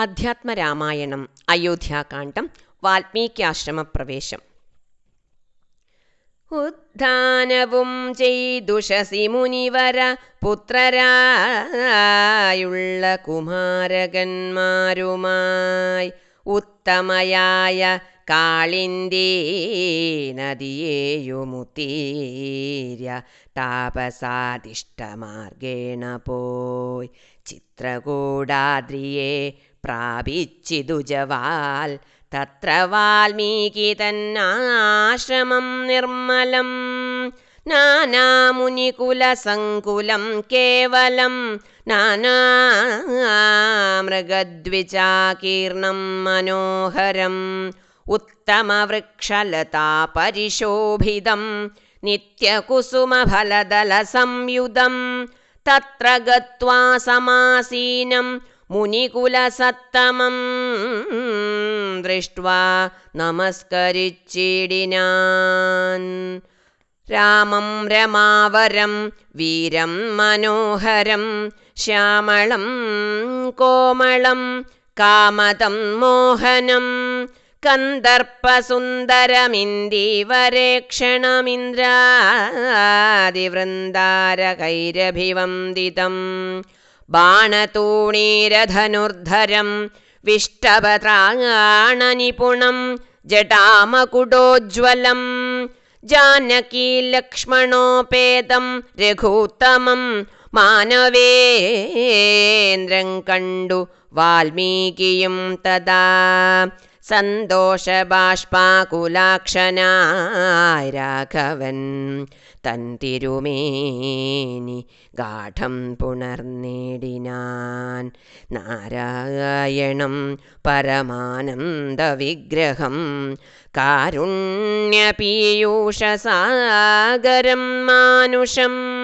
അധ്യാത്മരാമായണം അയോധ്യാകാന്ഡം വാൽമീക്യാശ്രമപ്രവേശം. ഉദ്ധാനവും ചെയ്തുഷസി മുനിവര പുത്രരായുള്ള കുമാരകന്മാരുമായി ഉത്തമയായ കാളിന്തി നദിയേയുമുത്തീര്യ താപസാദിഷ്ടമാർഗേണ പോയി ചിത്രകൂടാദ്രിയെ िदुजवाल् तत्र वाल्मीकी तन्नाश्रमं निर्मलम् नानामुनिकुलसङ्कुलं केवलं नानामृगद्विचाकीर्णं मनोहरम् उत्तमवृक्षलतापरिशोभितं नित्यकुसुमफलदलसंयुधं तत्र गत्वा समासीनं മുനികുലസത്തമം ദൃഷ്ട്വാ നമസ്കരിച്ചിടിനാൻ. രാമം രമാവരം വീരം മനോഹരം ശ്യാമളം കോമളം കാമതം മോഹനം. കന്ദർപ്പസുന്ദരമിന്ദിവരേക്ഷണമിന്ദ്രാദിവൃന്ദാരകൈരഭിവന്ദിതം बाणतूणीरधनुर्धरम् विष्टभत्राणनिपुणम् जटामकुटोज्ज्वलम् जानकीलक्ष्मणोपेतम् रघूत्तमम् मानवेन्द्रम् कण्डु वाल्मीकियम् तदा സന്തോഷബാഷ്പാകുലാക്ഷനായ രാഘവൻ തൻ ഗാഠം പുണർനേടിനാൻ നാരായണം പരമാനന്ദവിഗ്രഹം. കാരുണ്യപീയൂഷസാഗരം മാനുഷം.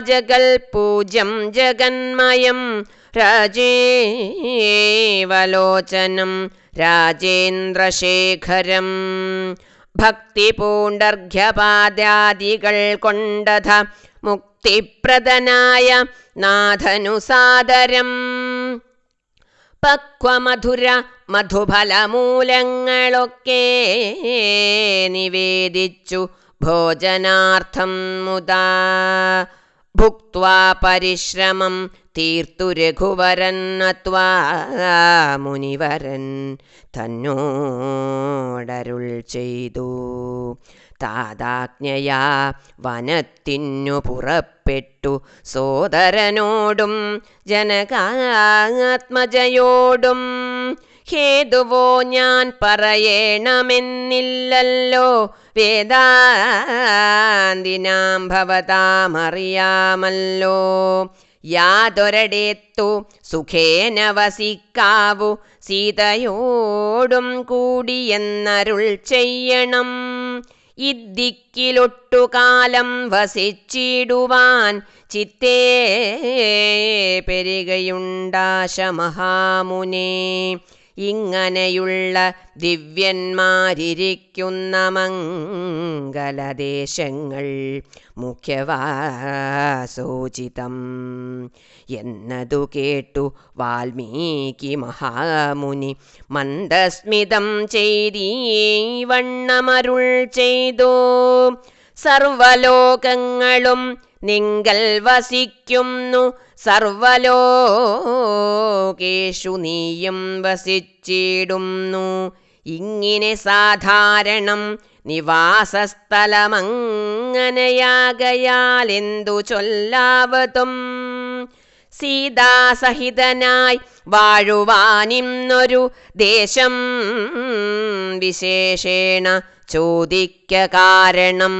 ജഗൽ പൂജ്യം ജഗന്മയം രാജേവലോചനം രാജേന്ദ്രശേഖരം ഭക്തിപൂണ്ടർഘ്യപാദ്യാദികൾ കൊണ്ടഥ മുക്തിപ്രദനായ നാഥനുസാദരം। പക്വമധുര മധുഫലമൂലങ്ങളൊക്കെ നിവേദിച്ചു ഭോജനാർത്ഥം മുദാ. ഭുക്വാ പരിശ്രമം തീർത്തു രഘുവരൻ അത്വാ. മുനിവരൻ തന്നോടരുൾ ചെയ്തു. താതാജ്ഞയാ വനത്തിനു പുറപ്പെട്ടു. സോദരനോടും ജനകാത്മജയോടും ഹേതുവോ ഞാൻ പറയണമെന്നില്ലല്ലോ. വേദാന്തിനാം ഭവതാമറിയാമല്ലോ. യാതൊരടേത്തു സുഖേന വസിക്കാവു. സീതയോടും കൂടിയെന്നരുൾ ചെയ്യണം. ഇദ്ദിക്കിലൊട്ടുകാലം വസിച്ചിടുവാൻ ചിത്തേ പെരുകയുണ്ടാശ മഹാമുനേ. ഇങ്ങനെയുള്ള ദിവ്യന്മാരിരിക്കുന്ന മംഗലദേശങ്ങൾ മുഖ്യവാസോചിതം എന്നതു കേട്ടു വാൽമീകി മഹാമുനി മന്ദസ്മിതം ചെയ്തീ വണ്ണമരുൾ ചെയ്തു. സർവലോകങ്ങളും നിങ്കൽ വസിക്കുന്നു സർവലോകേഷു നീയും വസിച്ചിടുന്നു ഇങ്ങനെ സാധാരണം നിവാസസ്ഥലമങ്ങനെയാകയാൽ എന്തു ചൊല്ലാവതും? സീതാസഹിതനായി വാഴുവാനിന്നൊരു ദേശം വിശേഷേണ ചോദിക്ക കാരണം.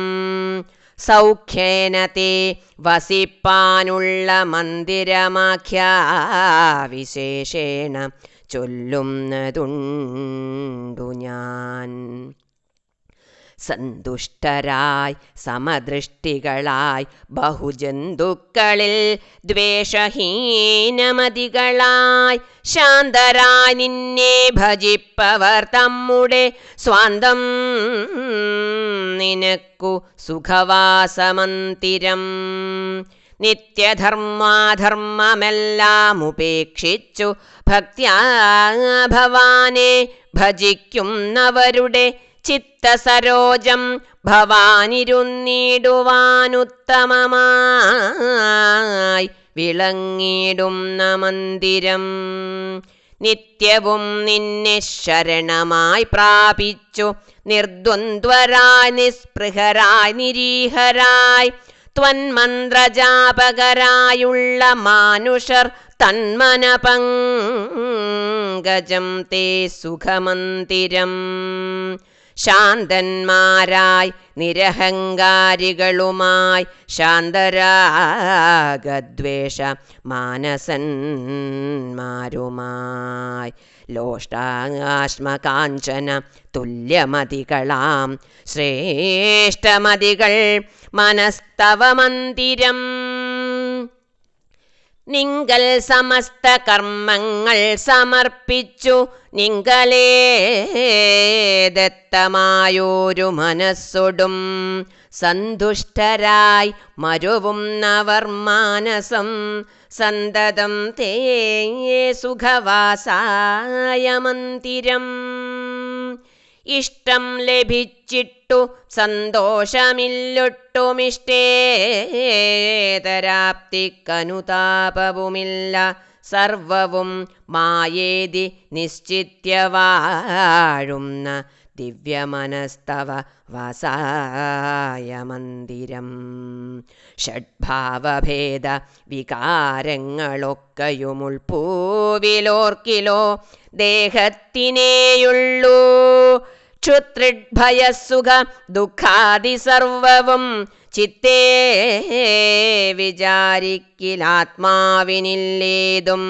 സൗഖ്യേന തേ വസിപ്പാനുള്ള മന്ദിരമാഖ്യാവിശേഷേണ ചൊല്ലുന്നതുണ്ടു ഞാൻ. സന്തുഷ്ടരായി സമദൃഷ്ടികളായി ബഹുജന്തുക്കളിൽ ദ്വേഷഹീനമതികളായി ശാന്തരായി നിന്നെ ഭജിപ്പവർ തമ്മുടെ സ്വാന്തം. നിനക്കു സുഖവാസമന്തിരം. നിത്യധർമാധർമ്മമെല്ലാം ഉപേക്ഷിച്ചു ഭക്ത്യാ ഭവാനെ ഭജിക്കുന്നവരുടെ ചിത്തസരോജം ഭവാനിരുന്നിടുവാനുത്തമമായി വിളങ്ങിടുന്ന മന്ദിരം നിത്യവും നിന്നെ ശരണമായി പ്രാപിച്ചു. നിർദ്വന്ദ്വരായി നിസ്പൃഹരായി നിരീഹരായി ത്വന്മന്ത്രജാപകരായുള്ള മാനുഷർ തന്മന പങ്കജം തേ സുഖമന്ദിരം. ശാന്തന്മാരായി നിരഹങ്കാരികളുമായി ശാന്തരാഗദ്വേഷ മാനസന്മാരുമായി ലോഷ്ടാശ്മകാഞ്ചന തുല്യമതികളാം. ശ്രേഷ്ഠമതികൾ മനസ്തവ മന്ദിരം നിങ്കൽ സമസ്ത കർമ്മങ്ങൾ സമർപ്പിച്ചു. നിങ്കലേ ദത്തമായൊരു മനസ്സൊടും. സന്തുഷ്ടരായി മരുവുന്നവർ മാനസം. സന്തതം തേ സുഖവാസായ മന്ദിരം ഇഷ്ടം ലഭിച്ചിട്ടു സന്തോഷമില്ലൊട്ടുമിഷ്ടേതരാപ്തിക്കനുതാപവുമില്ല സർവവും മായേതി നിശ്ചിത്യ വാഴുന്ന ദിവ്യമനസ്തവ വാസായ മന്ദിരം ഷഡ്ഭാവഭേദ വികാരങ്ങളൊക്കെയുമുൾപ്പൂവിലോർക്കിലോ ദേഹത്തിനേയുള്ളൂ. ക്ഷുത്രിഭയസുഖ ദുഃഖാദി സർവവും ചിത്തേ വിചാരിക്കിലാത്മാവിനില്ലേതും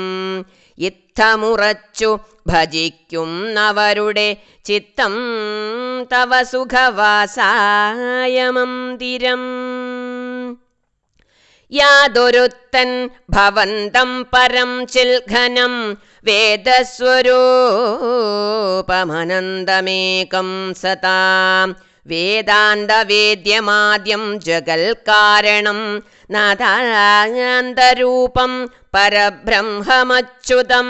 ഇത്തമുറച്ചു ഭജിക്കുന്നവരുടെ ചിത്തം തവ സുഖവാസായമം തിരം. യാതൊരുത്തൻ ഭവന്തം പരം ചിൽഘനം വേദസ്വരൂപമനന്തമേകം സതാം വേദാന്തവേദ്യമാദ്യം ജഗൽക്കാരണം നാഥാന്തരൂപം പരബ്രഹ്മമച്യുതം.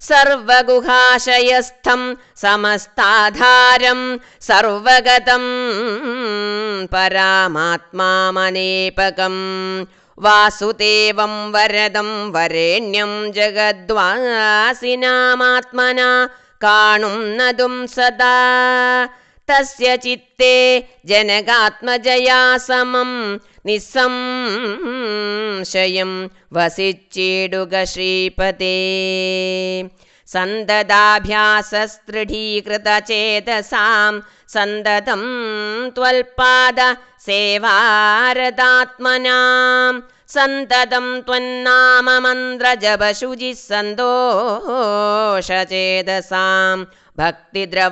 സർവഗുഹാശയസ്ഥം സമസ്താധാരം സർവഗതം പരാമാത്മാമനേപകം. വാസുദേവം വരദം വരേണ്യം ജഗദ്വാസിനാമാത്മന കാണുന്നതും സദാ. തസ്യ ചിത്തേ ജനകാത്മജയാ സമം നിസ്സംശയം വസിച്ചിടുക ശ്രീപദേ. सन्ददाभ्यासस्तृढीकृतचेतसां चेतसां सन्ददम् त्वल्पाद सेवारदात्मनां सन्तदं त्वन्नामन्द्रजपशुजिस्सन्दोष चेदसां भक्तिद्रवात्मनाम्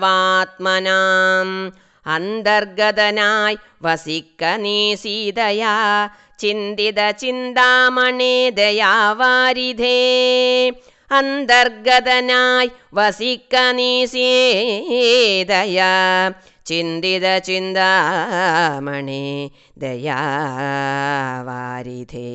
अन्तर्गदनाय वसिकनिसीदया चिन्दिद चिन्तामणे दया वारिधे अन्तर्गदनाय वसिकनिसे चिन्तितचिन्तामणि चिन्दिद दया वारिधे।